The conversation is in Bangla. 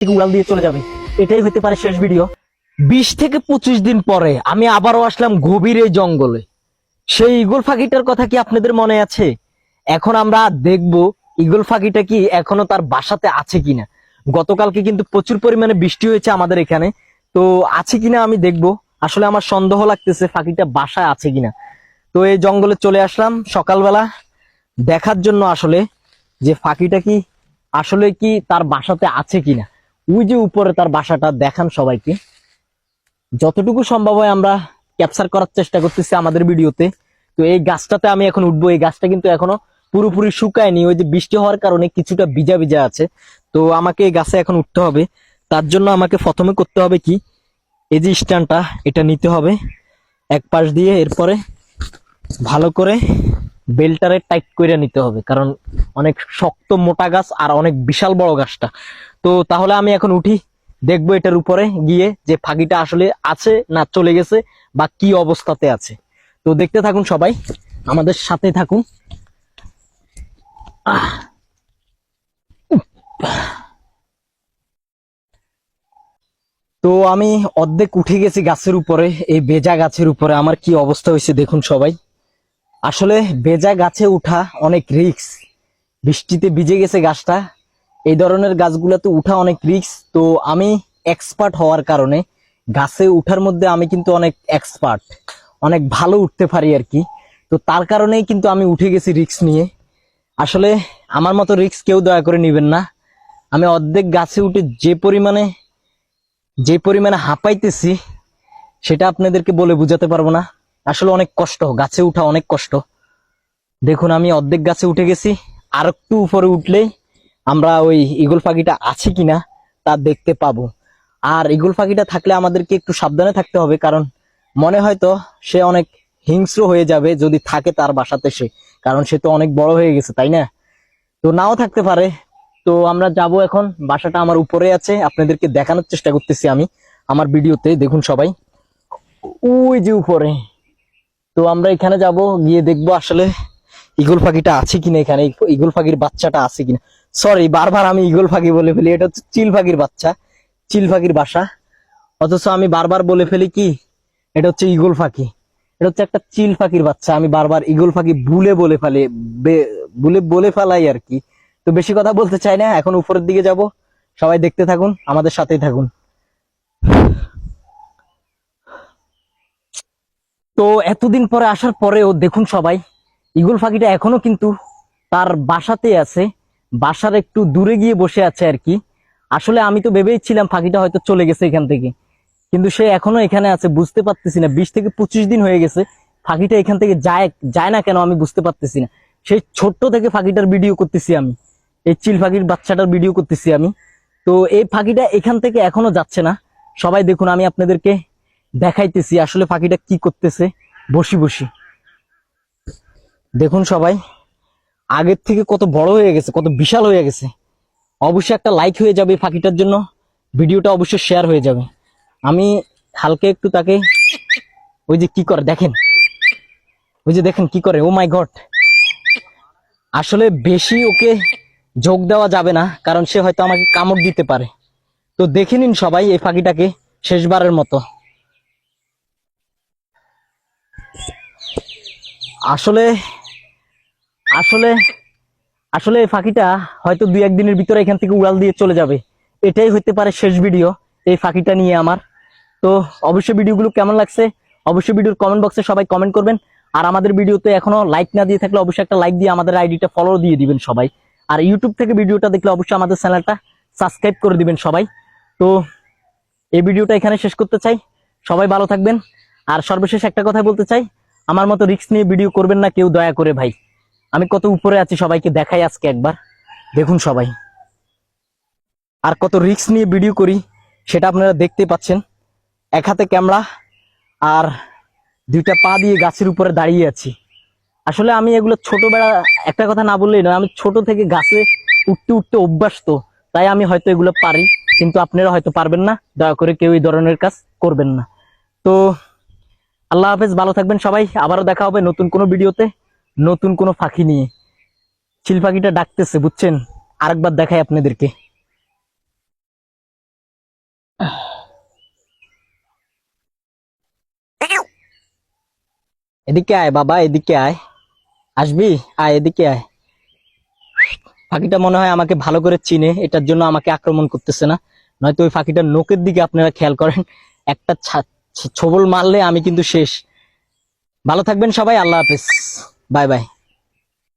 থেকে উড়াল দিয়ে চলে যাবে। এটাই হতে পারে শেষ ভিডিও বিশ থেকে পঁচিশ দিন পরে আমি আবারও আসলাম গভীর এই জঙ্গলে। সেই ইগল ফাঁকিটার কথা কি আপনাদের মনে আছে? এখন আমরা দেখব ইগল ফাঁকিটা কি এখনও তার বাসাতে আছে কিনা। গতকালকে কিন্তু প্রচুর পরিমাণে বৃষ্টি হয়েছে আমাদের এখানে। তো আছে কিনা আমি দেখব। আসলে আমার সন্দেহ লাগতেছে ফাঁকিটা বাসায় আছে কিনা। তো এই জঙ্গলে চলে আসলাম সকালবেলা। দেখার জন্য আসলে যে ফাঁকিটা কি, আসলে কি তার বাসাতে আছে কিনা। ওই যে উপরে তার বাসাটা, দেখান সবাইকে। যতটুকু সম্ভব হয় আমরা ক্যাপচার করার চেষ্টা করতেছি আমাদের ভিডিওতে। তো এই গাছটাতে আমি এখন উঠবো। এই গাছটা কিন্তু এখনও পুরোপুরি শুকায়নি। ওই যে বৃষ্টি হওয়ার কারণে কিছুটা ভিজা ভিজা আছে। তো আমাকে এই গাছে এখন উঠতে হবে। তার জন্য আমাকে প্রথমে করতে হবে কি? এই যে স্ট্যান্ডটা, এটা নিতে হবে। এক পাশ দিয়ে এরপরে ভালো করে বেল্টারে টাইট করে নিতে হবে। কারণ অনেক শক্ত মোটা গাছ আর অনেক বিশাল বড় গাছটা। তো তাহলে আমি এখন উঠি, দেখব এটার উপরে গিয়ে যে ফাঁকিটা আসলে আছে না চলে গেছে বা কি অবস্থাতে আছে। তো দেখতে থাকুন সবাই, আমাদের সাথে থাকুন। তো আমি অর্ধেক উঠে গেছি গাছের উপরে, এই বেজা গাছের উপরে। আমার কি অবস্থা হয়েছে দেখুন সবাই। আসলে বেজা গাছে উঠা অনেক রিক্স বৃষ্টিতে ভিজে গেছে গাছটা এই ধরনের গাছগুলোতে উঠা অনেক রিক্স তো আমি এক্সপার্ট হওয়ার কারণে গাছে উঠার মধ্যে আমি কিন্তু অনেক এক্সপার্ট অনেক ভালো উঠতে পারি আর কি। তো তার কারণেই কিন্তু আমি উঠে গেছি রিক্স নিয়ে। আসলে আমার মতো রিক্স কেউ দয়া করে নেবেন না। আমি অর্ধেক গাছে উঠে যে পরিমাণে যে পরিমাণে হাঁপাইতেছি, সেটা আপনাদেরকে বলে বুঝাতে পারব না। আসলে অনেক কষ্ট, গাছে উঠা অনেক কষ্ট। দেখুন, আমি অর্ধেক গাছে উঠে গেছি। আর একটু উপরে উঠলেই আমরা ওই ইগল পাখিটা আছে কিনা তা দেখতে পাবো। আর ইগল পাখিটা থাকলে আমাদেরকে একটু সাবধানে থাকতে হবে, কারণ মনে হয়তো সে অনেক হিংস্র হয়ে যাবে যদি থাকে তার বাসাতে সে, কারণ সে তো অনেক বড় হয়ে গেছে, তাই না? তো নাও থাকতে পারে। তো আমরা যাব এখন, বাসাটা আমার উপরে আছে, আপনাদেরকে দেখানোর চেষ্টা করতেছি আমি আমার ভিডিওতে, দেখুন সবাই। ওই যে উপরে। তো আমরা এখানে যাব, গিয়ে দেখব আসলে ইগল পাখিটা আছে কিনা এখানে, ইগল পাখির বাচ্চাটা আছে কিনা। সরি বারবার আমি ইগল ফাঁকি বলে ফেলি, এটা হচ্ছে চিল পাখির বাচ্চা, চিল পাখির বাসা। অথচ আমি বারবার বলে ফেলি কি, এটা হচ্ছে ইগল ফাঁকি এটা হচ্ছে একটা চিল পাখির বাচ্চা, আমি বারবার ইগল পাখি ভুলে বলে ফেলে, বে- ভুলে বলে ফেলাই আর কি। তো বেশি কথা বলতে চাই না, এখন উপরের দিকে যাব। সবাই দেখতে থাকুন, আমাদের সাথেই থাকুন। তো এতদিন পরে আসার পরেও দেখুন সবাই ইগল ফাঁকিটা এখনও কিন্তু তার বাসাতে আছে। বাসার একটু দূরে গিয়ে বসে আছে আর কি। আসলে আমি তো ভেবেইছিলাম পাখিটা হয়তো চলে গেছে এখান থেকে। কিন্তু সে এখনও এখানে আছে, বুঝতে পারতেছি না। বিশ থেকে পঁচিশ দিন হয়ে গেছে, ফাঁকিটা এখান থেকে যায় যায় না কেন আমি বুঝতে পারতেছি না। সেই ছোট্ট থেকে পাখিটার ভিডিও করতেছি আমি। এই চিল ফাঁকির বাচ্চাটার ভিডিও করতেছি আমি। তো এই ফাঁকিটা এখান থেকে এখনও যাচ্ছে না। সবাই দেখুন, আমি আপনাদেরকে দেখাইতেছি আসলে ফাঁকিটা কি করতেছে। বসি বসি। দেখুন সবাই আগের থেকে কত বড় হয়ে গেছে, কত বিশাল হয়ে গেছে। অবশ্যই একটা লাইক হয়ে যাবে ফাঁকিটার জন্য। ভিডিওটা অবশ্যই শেয়ার হয়ে যাবে। আমি হালকা একটু তাকে ওই যে কি করে, দেখেন। ওই যে দেখেন কি করে ও মাই গড আসলে বেশি ওকে যোগ দেওয়া যাবে না, কারণ সে হয়তো আমাকে কামড় দিতে পারে। তো দেখে নিন সবাই এই ফাঁকিটাকে শেষবারের মতো। আসলে আসলে আসলে এই ফাঁকিটা হয়তো দুই একদিনের ভিতরে এখান থেকে উড়াল দিয়ে চলে যাবে। এটাই হতে পারে শেষ ভিডিও, এই ফাঁকিটা নিয়ে আমার। তো অবশ্যই ভিডিওগুলো কেমন লাগছে, অবশ্যই ভিডিওর কমেন্ট বক্সে সবাই কমেন্ট করবেন। আর আমাদের ভিডিওতে এখনও লাইক না দিয়ে থাকলে অবশ্যই একটা লাইক দিয়ে আমাদের আইডিটা ফলো দিয়ে দিবেন সবাই। আর ইউটিউব থেকে ভিডিওটা দেখলে অবশ্যই আমাদের চ্যানেলটা সাবস্ক্রাইব করে দিবেন সবাই। তো এই ভিডিওটা এখানে শেষ করতে চাই। সবাই ভালো থাকবেন। আর সর্বশেষ একটা কথা বলতে চাই, আমার মতো রিস্ক নিয়ে ভিডিও করবেন না, কেউ দয়া করে ভাই। আমি কত উপরে আছি সবাইকে দেখাই আজকে একবার। দেখুন সবাই। আর কত রিস্ক নিয়ে ভিডিও করি, সেটা আপনারা দেখতে পাচ্ছেন। এক হাতে ক্যামেরা আর দুইটা পা দিয়ে গাছের উপরে দাঁড়িয়ে আছি। আসলে আমি এগুলো ছোটবেলা, একটা কথা না বললেই নয়, আমি ছোট থেকে গাছে উঠতে উঠতে অভ্যাস তো তাই আমি হয়তো এগুলো পারি, কিন্তু আপনারা হয়তো পারবেন না। দয়া করে কেউ এই ধরনের কাজ করবেন না। তো, আল্লাহ হাফেজ, ভালো থাকবেন সবাই। আবারও দেখা হবে নতুন কোনো ভিডিওতে নতুন কোনো পাখি নিয়ে চিল পাখিটা ডাকতেছে, বুঝছেন? আরেকবার দেখাই আপনাদেরকে। এদিকে আয় বাবা, এদিকে আয়। আসবি? আয়, এদিকে আয়। পাখিটা মনে হয় আমাকে ভালো করে চিনে, এটার জন্য আমাকে আক্রমণ করতেছে না। নয়তো ওই পাখিটার নোকের দিকে আপনারা খেয়াল করেন, একটা ছবল মারলে আমি কিন্তু শেষ। ভালো থাকবেন সবাই, আল্লাহ হাফেজ। Bye bye